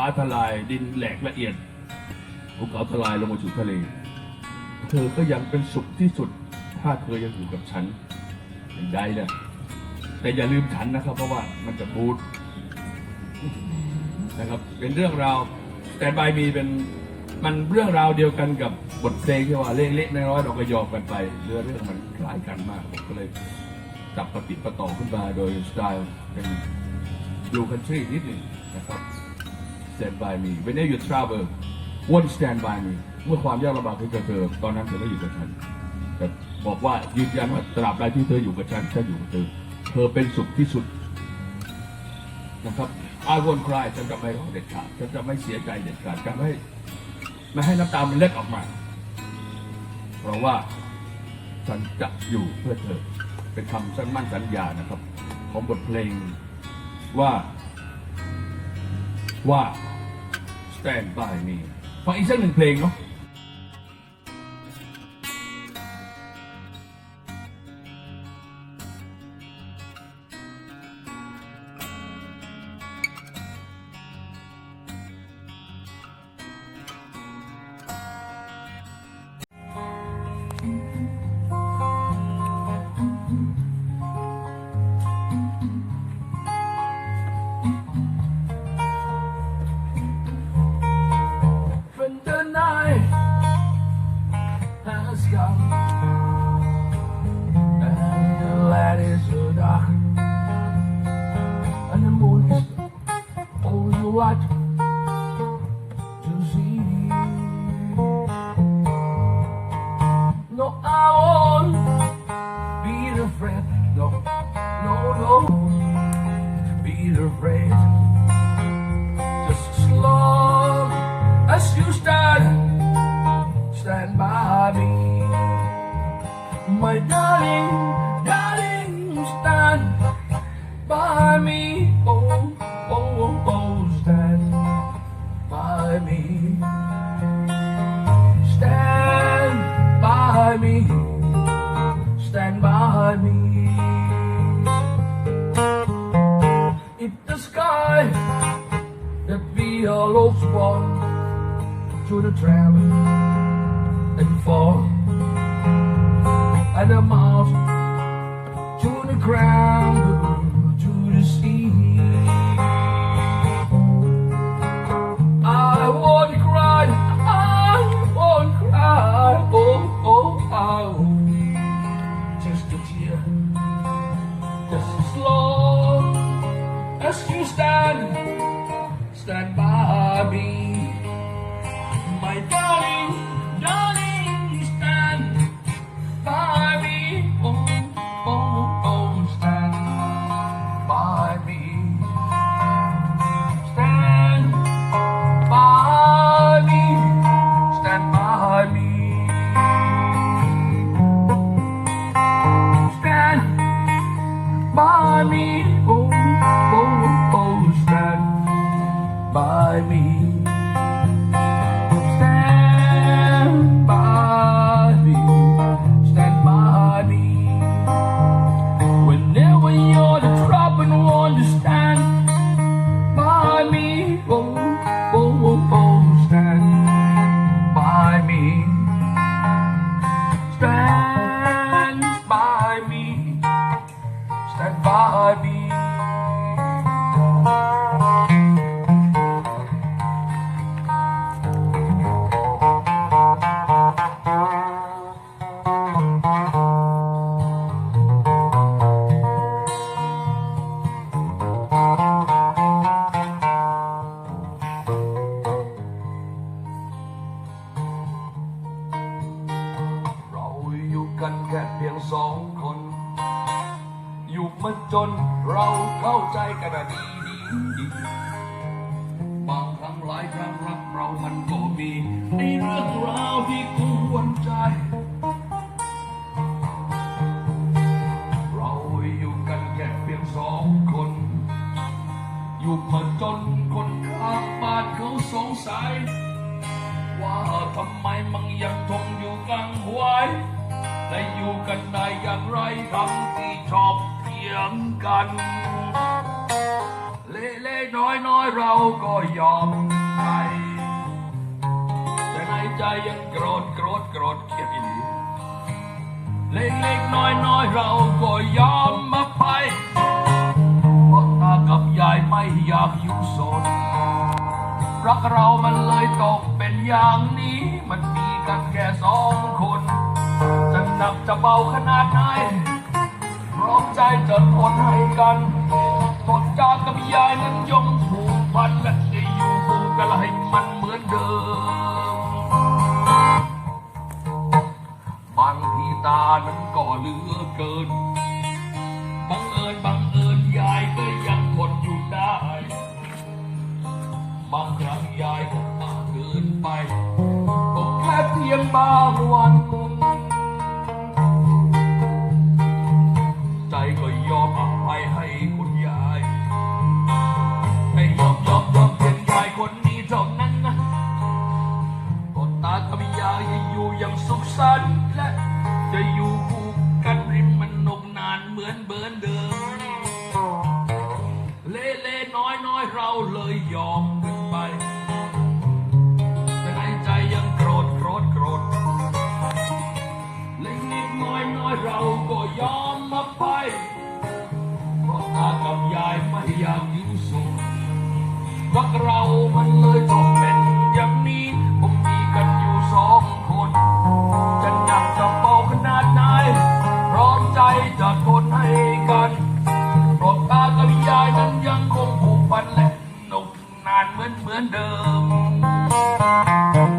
ฟ้าทลายดินแหลกละเอียดภูเขาทลายลงมาสู่ทะเล เธอก็ยังเป็นสุขที่สุด ถ้าเธอยังอยู่กับฉันเป็นได้นะแต่อย่าลืมฉันนะครับ เพราะว่ามันจะบูดนะครับ เป็นเรื่องราวแต่บายมีเป็นมันเรื่องราวเดียวกันกับบทเพลงที่ว่าเล็กๆน้อยๆเราก็ยอมกันไปเรื่องเรื่องมันคล้ายกันมากผมก็เลยจับปฏิประต่อขึ้นมาโดยสไตล์เป็นดูคันทรีนิดหนึ่งนะครับ Stand by me whenever you travel what stand by me เมื่อความยากลำบากที่เธอเจอตอนนั้นเธอไม่อยู่กับฉันแต่บอกว่ายืนยันว่าตราบใดที่เธออยู่กับฉันฉันอยู่กับเธอ เธอเป็นสุขที่สุดนะครับ I won't cry ฉันจะไม่ร้องเด็ดขาดฉันจะไม่เสียใจเด็ดขาดจะไม่ไม่ให้น้ำตามันเล็ดออกมา เพราะว่าฉันจะอยู่เพื่อเธอ เป็นคำสัญมั่นสัญญานะครับ ของบทเพลงว่าว่า stand by me ฟังอีกสักหนึ่งเพลงเนาะ No, I won't be afraid. No, no, no, be afraid Stand by me. If the sky that we all look for to the travel and fall and the mouse to the ground to the sea. abre by me. จนเราเข้าใจกันดีดีดีบางครั้งหลายครั้งรักเรามันก็มีในเรื่องราวที่กวนใจ เราอยู่กันแค่เพียงสองคน อยู่มาจนคนข้างบ้านเขาสงสัย ว่าทำไมมังยังทงอยู่กลางหวยและอยู่กันได้อย่างไรทั้งที่ชอบ ยงกันเลเละเละน้อยน้อยเราก็ยอมไปแต่ในใจยังโกรธโกรธโกรธเขียดอีหลีเล็กเล็กน้อยน้อยเราก็ยอมมาไปเพราะตากับยายไม่อยากอยู่โสดรักเรามันเลยตกเป็นอย่างนี้ มันมีกันแค่สองคนจะหนักจะเบาขนาดไหน ร้อมใจจะทนให้กันตดจากกับยายนั้นยงผูกพันและจะอยู่คู่กันให้มันเหมือนเดิม บางทีตานั้นก็เหลือเกิน บังเอิญบังเอิญยายก็ยังทนอยู่ได้ บางครั้งยายก็มากเกินไปก็แค่เพียงบางวัน อ เหมือนเดิม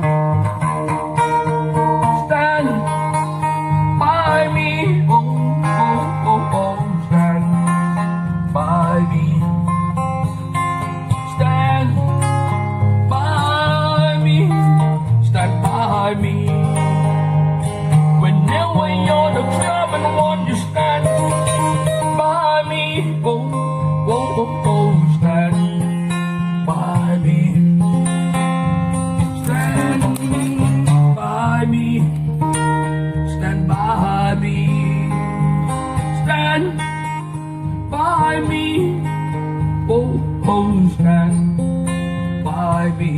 by me.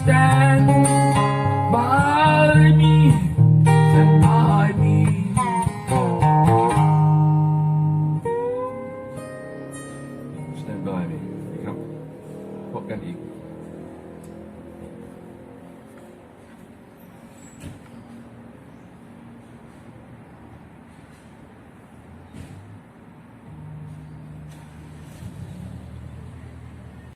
Stand by me. Stand by me. Stand by me ครับพบกันอีก